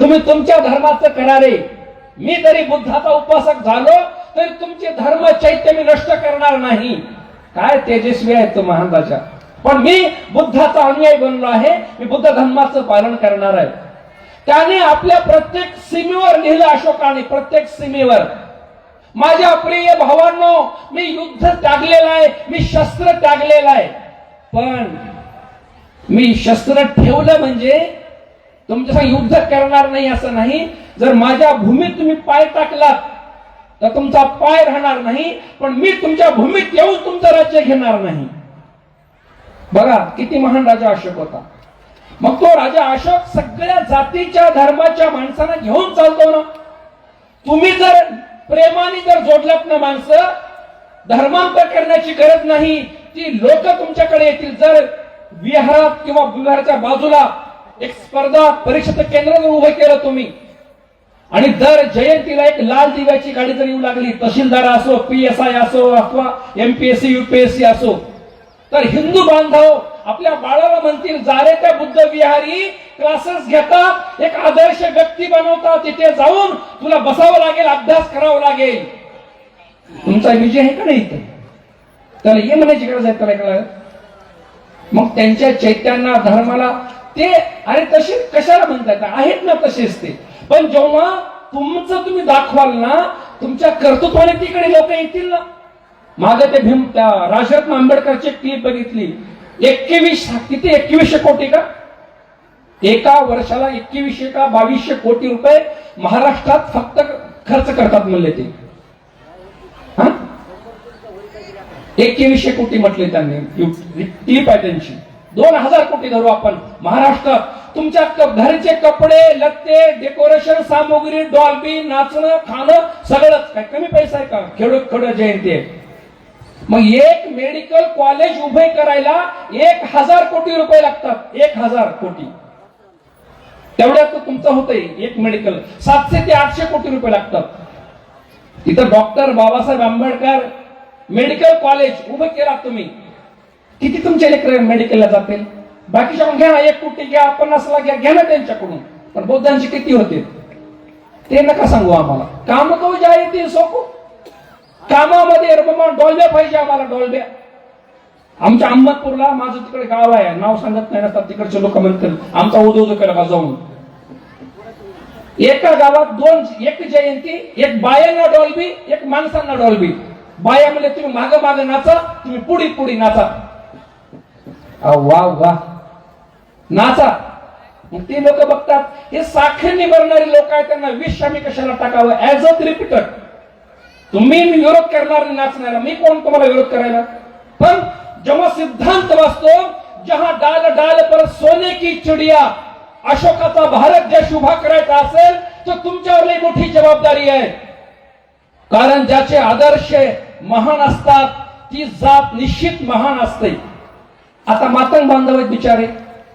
तुम्ही तुमच्या धर्माचं करारे मी जरी बुद्धाचा उपासक झालो तरी तुमचे धर्म चैत्य मी नष्ट करणार नाही. काय तेजस्वी आहे तो महान राजा पण मी बुद्धाचा अनुयायी बनलो आहे मी बुद्ध धर्माचं पालन करणार आहे. त्याने आपल्या प्रत्येक सीमेवर लिहिलं अशोकाने प्रत्येक सीमेवर. माझ्या प्रिय भावांनो मी युद्ध त्यागलेला आहे मी शस्त्र टाकलेलं आहे. पण मी शस्त्र ठेवलं म्हणजे तुमच्या म्हणजे युद्ध करणार नाही असं नाही. जर माझ्या भूमीत तुम्ही पाय टाकलात तर तुमचा पाय राहणार नाही पण मी तुमच्या भूमीत येऊन तुमचं राज्य घेणार नाही. बघा किती महान राजा अशोक होता. मग तो राजा अशोक सगळ्या जातीच्या धर्माच्या माणसांना घेऊन चालतो ना. तुम्ही जर प्रेमाने जर जोडलात ना माणसं धर्मांतर करण्याची गरज नाही. ती लोक तुमच्याकडे येतील जर विहारात किंवा विहाराच्या बाजूला एक स्पर्धा परीक्षेचं केंद्र जर उभं केलं तुम्ही आणि दर जयंतीला एक लाल दिव्याची गाडी जर येऊ लागली तहसीलदार असो पी एस आय असो अथवा एमपीएससी युपीएससी असो तर हिंदू बांधव आपल्या बाळाला म्हणतील जारे त्या बुद्ध विहारी क्लासेस घेतात एक आदर्श व्यक्ती बनवतात तिथे जाऊन तुला बसावं लागेल अभ्यास करावा लागेल. तुमचा विजय आहे का नाही इथं? त्याला ये म्हणायची गरज आहे त्याला मग त्यांच्या चैत्यांना धर्माला ते अरे तसे कशाला म्हणतात आहेत ना तसेच ते. पण जेव्हा तुमचं तुम्ही दाखवाल ना तुमच्या कर्तृत्वाने तिकडे लोक येतील ना. मागे ते भीम त्या राजरत्न आंबेडकरची क्लिप बघितली. एकवीस किती? एकवीसशे कोटी का? एका वर्षाला एकवीसशे का बावीसशे कोटी रुपये महाराष्ट्रात फक्त खर्च करतात म्हणले ते. हा? एकवीसशे कोटी म्हटले त्यांनी. क्लिप आहे त्यांची. दोन हजार कोटी धरू आपण. महाराष्ट्र तुमच्या घरचे कपडे लत्ते डेकोरेशन सामुग्री डॉल्बी नाचणं खाणं सगळंच. काय कमी पैसा आहे का? खेळ खेळ जयंती आहे. मग एक मेडिकल कॉलेज उभे करायला एक हजार कोटी रुपये लागतात. एक हजार कोटी. तेवढ्यात तुमचं होतंय. एक मेडिकल. सातशे ते आठशे कोटी रुपये लागतात. तिथं doctor Babasaheb Ambedkar medical college उभं केला तुम्ही. किती तुमचे लेकर मेडिकलला जातील? बाकीच्या मग घ्या एक कोटी घ्या पन्नासला घ्या घ्या ना त्यांच्याकडून. पण बौद्धांचे किती होते? ते नका सांगू आम्हाला. काम तो ज्या येतील सोपो. कामामध्ये डॉलब्या पाहिजे आम्हाला डॉलब्या. आमच्या अहमदपूरला माझं तिकडे गाव आहे नाव सांगत नाही नसतात तिकडचे लोक म्हणतात आमचा उदो उदो केला का जाऊन एका गावात दोन एक जयंती एक बायांना डॉल्बी एक माणसांना डॉल्बी. बाया म्हणजे तुम्ही माग माग नाचा तुम्ही पुढी पुढी नाचा. वा वा. नाचा. मग ते लोक बघतात हे साखरेने भरणारे लोक आहेत त्यांना विष आम्ही कशाला टाकावं? ऍज अ रिपीटर तुम्ही विरोध करणार नाचणार. मी कोण तुम्हाला विरोध करायला? पण जेव्हा सिद्धांत वाचतो जहा डाल डाल पर सोने की चिडिया अशोकाचा भारत देश उभा करायचा असेल तर तुमच्यावर लई मोठी जबाबदारी आहे. कारण ज्याचे आदर्श महान असतात ती जात निश्चित महान असते. आता मातंग बांधव आहेत बिचारे.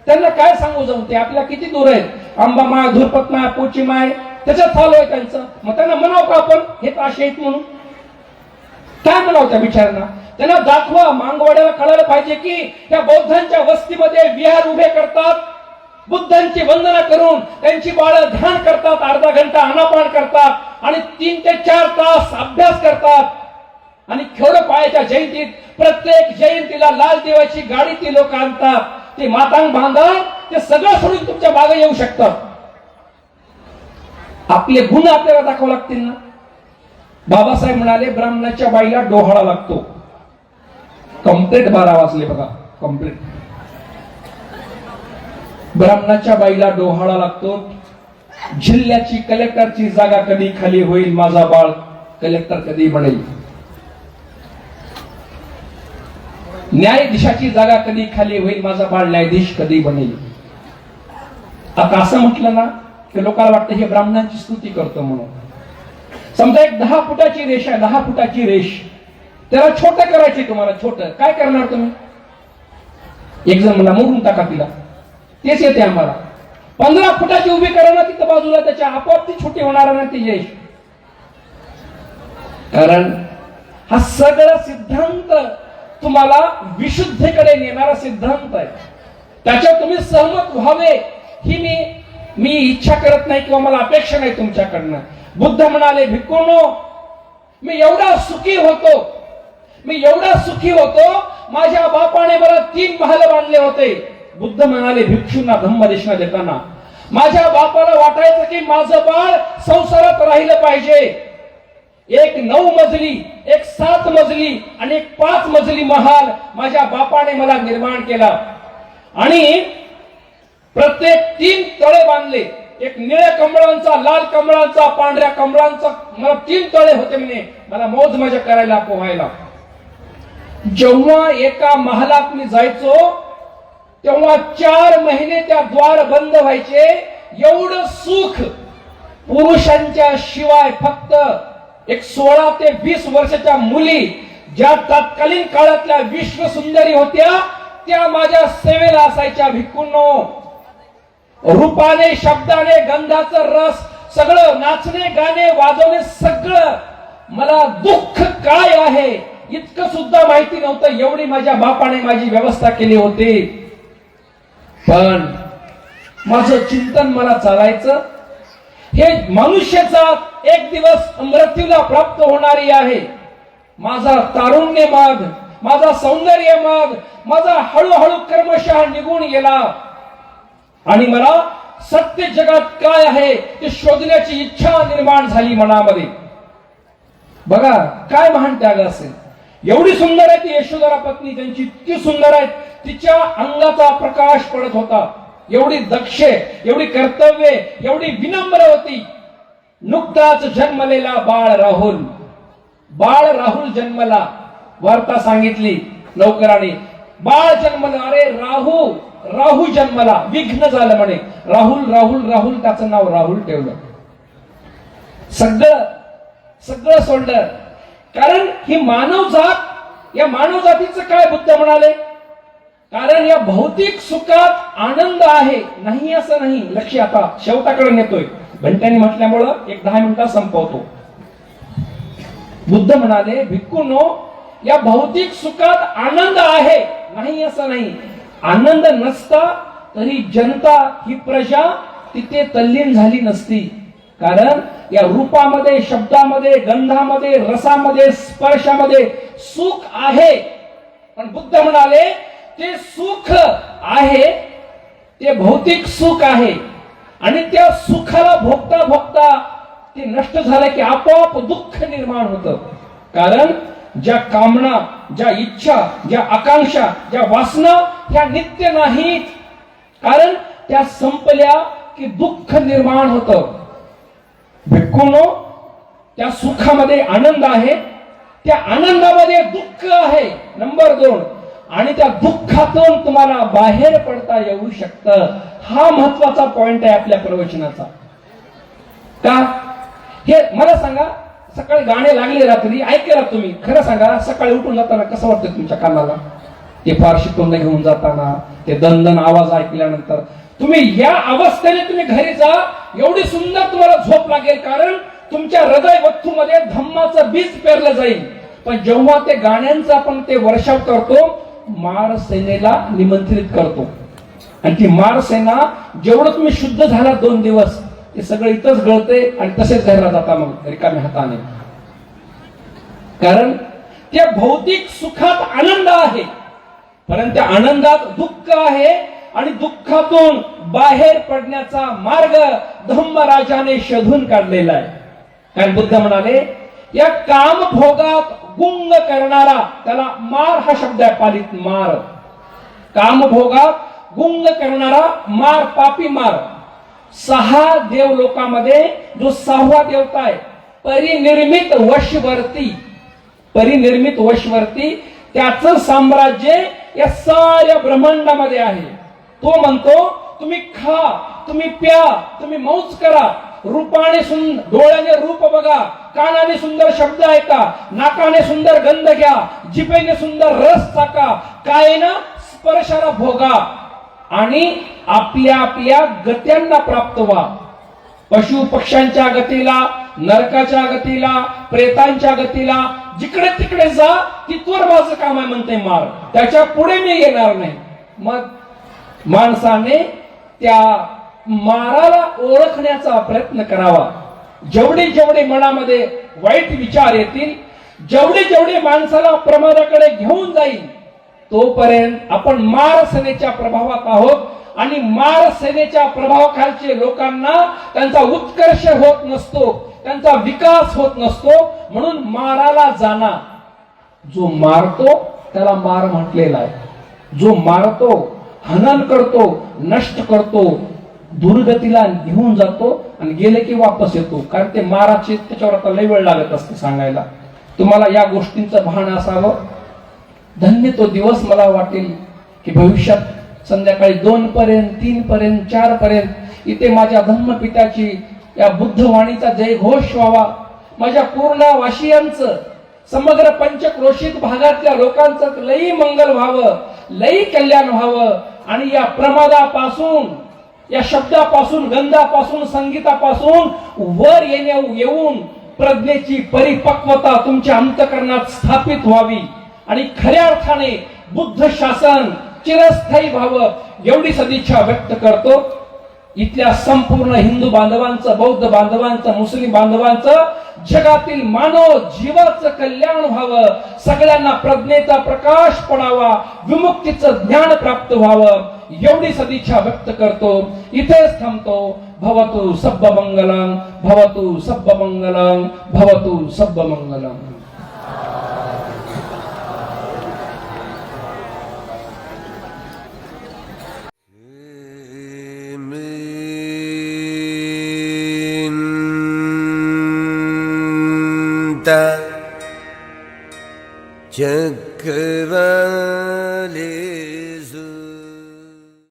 त्यांना काय सांगू जाऊन? ते आपल्या किती दूर आहेत? आंबा माय धुरपत माय पोची माय त्याच्यात चालू आहे त्यांचं. मग त्यांना म्हणाव का आपण? हे असे आहेत म्हणून. काय म्हणावं त्या बिचाऱ्यांना? त्यांना दाखवा मांगवाड्याला कळायला पाहिजे की त्या बौद्धांच्या वस्तीमध्ये विहार उभे करतात. बुद्धांची वंदना करून त्यांची बाळ ध्यान करतात अर्धा घंटा अनापान करतात आणि तीन ते चार तास अभ्यास करतात. आणि खेळ पायाच्या जयंतीत प्रत्येक जयंतीला लाल देवाची गाडी ती लोक आणतात. ते मातांग बांधा ते सगळं सोडून तुमच्या मागे येऊ शकतात आपले गुण आपल्याला दाखवा लागतील ना? बाबासाहेब म्हणाले ब्राह्मणाच्या बाईला डोहाळा लागतो. कंप्लीट बारा वाजले बघा. कंप्लीट ब्राह्मणाच्या बाईला डोहाळा लागतो. जिल्ह्याची कलेक्टरची जागा कधी खाली होईल? माझा बाळ कलेक्टर कधी बनेल? न्यायाधीशाची जागा कधी खाली होईल माझा बाळ न्यायाधीश कधी बनेल? आता असं म्हटलं ना की लोकांना वाटतं हे ब्राह्मणांची स्तुती करतो म्हणून. समजा एक दहा फुटाची रेष आहे दहा फुटाची रेष. त्याला छोट करायची तुम्हाला छोट. काय करणार तुम्ही? एक जण मला मोडून टाका तिला. तेच येते आम्हाला. पंधरा फुटाची उभी करा ना तिथं बाजूला त्याच्या आपोआप ती छोटी होणार ना ती यश कारण हा सगळा सिद्धांत तुम्हाला विशुद्धेकडे नेणारा सिद्धांत आहे. त्याच्यात तुम्ही सहमत व्हावे ही मी मी इच्छा करत नाही किंवा मला अपेक्षा नाही तुमच्याकडनं. बुद्ध म्हणाले भिक्खूंनो मी एवढा सुखी होतो मी एवढा सुखी होतो माझ्या बापाने मला तीन महाल बांधले होते. बुद्ध म्हणाले भिक्षूंना धम्मदेशना देताना माझ्या बापाला वाटायचं की माझं बाळ संसारात राहिलं पाहिजे. एक नऊ मजली एक सात मजली आणि एक पाच मजली महाल माझ्या बापाने मला निर्माण केला. आणि प्रत्येक तीन तळे बांधले. एक निळ्या कमळांचा लाल कमळांचा पांढऱ्या कमळांचा मला तीन तळे होते म्हणे. मला मौज मजा करायला पोहायला. जेव्हा एका महालात मी जायचो तेव्हा चार महिने त्या द्वार बंद व्हायचे. एवढं सुख पुरुषांच्या शिवाय फक्त एक सोळा ते वीस वर्षाच्या मुली ज्या तत्कालीन काळातल्या विश्व सुंदरी होत्या त्या माझ्या सेवेला असायच्या भिक्कूंनो. रूपाने शब्दाने गंधाचं रस सगळं नाचणे गाणे वाजवणे सगळं मला दुःख काय आहे इतकं सुद्धा माहिती नव्हतं एवढी माझ्या बापाने माझी व्यवस्था केली होती. पण माझं चिंतन मला चालायचं. हे मनुष्याचा एक दिवस मृत्यूला प्राप्त होणारी आहे. माझा तारुण्य माग माझा सौंदर्य माग माझा हळूहळू कर्मशः निघून गेला. आणि मला सत्य जगात काय आहे ते शोधण्याची इच्छा निर्माण झाली मनामध्ये. बघा काय महान त्याग असेल. एवढी सुंदर आहे ती यशोधरा पत्नी त्यांची इतकी सुंदर आहे तिच्या अंगाचा प्रकाश पडत होता. एवढी दक्ष एवढी कर्तव्य एवढी विनम्र होती. नुकताच जन्मलेला बाळ राहुल. बाळ राहुल जन्मला वार्ता सांगितली नौकराने. बाळ जन्मला अरे राहू राहू जन्मला विघ्न झालं म्हणे. राहुल राहुल राहुल त्याचं नाव राहुल ठेवलं. सगळं सगळं सोडलं. कारण ही मानव जात या मानव जातीचं काय बुद्ध म्हणाले? कारण या भौतिक सुखात आनंद आहे. नाही असं नाही. लक्ष आता शेवटाकडे नेतोय. घंट्याने म्हटल्यामुळं एक दहा मिनिटात संपवतो. बुद्ध म्हणाले भिक्कूनो या भौतिक सुखात आनंद आहे. नाही असं नाही. आनंद नसता तरी जनता ही प्रजा तिथे तल्लीन झाली नसती. कारण या रूपामध्ये शब्दामध्ये गंधामध्ये रसामध्ये स्पर्शामध्ये सुख आहे. पण बुद्ध म्हणाले ते सुख आहे ते भौतिक सुख आहे. आणि त्या सुखाला भोगता भोगता ते नष्ट झालं की आपोआप दुःख निर्माण होतं. कारण ज्या कामना ज्या इच्छा ज्या आकांक्षा ज्या वासना ह्या नित्य नाहीत. कारण त्या संपल्या की दुःख निर्माण होतं. भिक्खूनो त्या सुखामध्ये आनंद आहे त्या आनंदामध्ये दुःख आहे. नंबर दोन आणि त्या दुःखातून तुम्हाला बाहेर पडता येऊ शकतं. हा महत्त्वाचा पॉइंट आहे आपल्या प्रवचनाचा. का? हे मला सांगा सकाळी गाणे लागले रात्री ऐकला तुम्ही. खरं सांगा सकाळी उठून जाताना कसं वाटतं तुमच्या कानाला? ते फारशी तोंड घेऊन जाताना ते दणदण आवाज ऐकल्यानंतर. तुम्ही या अवस्थेने तुम्ही घरी जा एवढी सुंदर तुम्हाला झोप लागेल कारण तुमच्या हृदय वस्तूमध्ये धम्माचं बीज पेरलं जाईल. पण जेव्हा ते गाण्यांचं आपण ते वर्षाव करतो मार सेनेला निमंत्रित करतो. आणि ती मार सेना जेवढं तुम्ही शुद्ध झाला दोन दिवस ते सगळं इथंच गळते आणि तसेच घरला जाता मग रिकाम्या हाताने. कारण त्या भौतिक सुखात आनंद आहे. परंतु त्या आनंदात दुःख आहे आणि दुःखातून बाहेर पडण्याचा मार्ग धम्मराजाने शोधून काढलेला आहे. कारण बुद्ध म्हणाले या काम भोगात गुंग करणारा त्याला मार हा शब्द आहे पालित मार. काम भोगात गुंग करणारा मार पापी मार. सहा देव लोकांमध्ये जो सहावा देवता आहे परिनिर्मित वशवर्ती परिनिर्मित वशवर्ती त्याचं साम्राज्य या साऱ्या ब्रह्मांडामध्ये आहे. तो म्हणतो तुम्ही खा तुम्ही प्या तुम्ही मौज करा रूपाने सुंदर डोळ्याने रूप बघा कानाने सुंदर शब्द ऐका नाकाने सुंदर गंध घ्या जिभेने सुंदर रस चाका कायेनं स्पर्शाला भोगा. आणि आपल्या आपल्या गत्यांना प्राप्त व्हा. पशु पक्ष्यांच्या गतीला नरकाच्या गतीला प्रेतांच्या गतीला जिकडे तिकडे जा तिथवर माझं काम आहे म्हणते मार. त्याच्या पुढे मी येणार नाही. मग माणसाने त्या माराला ओळखण्याचा प्रयत्न करावा. जेवढे जेवढे मनामध्ये वाईट विचार येतील जेवढे जेवढे माणसाला प्रमादाकडे घेऊन जाईल तोपर्यंत आपण मार सेनेच्या प्रभावात आहोत आणि मार सेनेच्या प्रभावाखालचे लोकांना त्यांचा उत्कर्ष होत नसतो त्यांचा विकास होत नसतो म्हणून माराला जाणार जो मारतो त्याला मार म्हटलेला आहे. जो मारतो हनन करतो नष्ट करतो दुर्गतीला घेऊन जातो आणि गेले की वापस येतो. कारण ते माराचे त्याच्यावर आता लय वेळ लागत असते सांगायला. तुम्हाला या गोष्टींचं भान असावं. धन्य तो दिवस मला वाटेल की भविष्यात संध्याकाळी दोन पर्यंत तीन पर्यंत चार पर्यंत इथे माझ्या धम्मपित्याची या बुद्धवाणीचा जयघोष व्हावा. माझ्या पूर्णवाशियांचं समग्र पंचक्रोशीत भागातल्या लोकांचं लई मंगल व्हावं लई कल्याण व्हावं. आणि या प्रमादापासून या शब्दापासून गंधापासून संगीतापासून वर येण्या येऊन प्रज्ञेची परिपक्वता तुमच्या अंतकरणात स्थापित व्हावी. आणि खऱ्या अर्थाने बुद्ध शासन चिरस्थायी व्हावं एवढी सदिच्छा व्यक्त करतो. इथल्या संपूर्ण हिंदू बांधवांचं बौद्ध बांधवांचं मुस्लिम बांधवांचं जगातील मानव जीवाचं कल्याण व्हावं. सगळ्यांना प्रज्ञेचा प्रकाश पडावा. विमुक्तीचं ज्ञान प्राप्त व्हावं. एवढी सदिच्छा व्यक्त करतो. इथेच थांबतो. भवतु सब्ब मंगलम भवतु सब्ब मंगलम भवतु सब्ब मंगलम हेमन्त चक्रवाले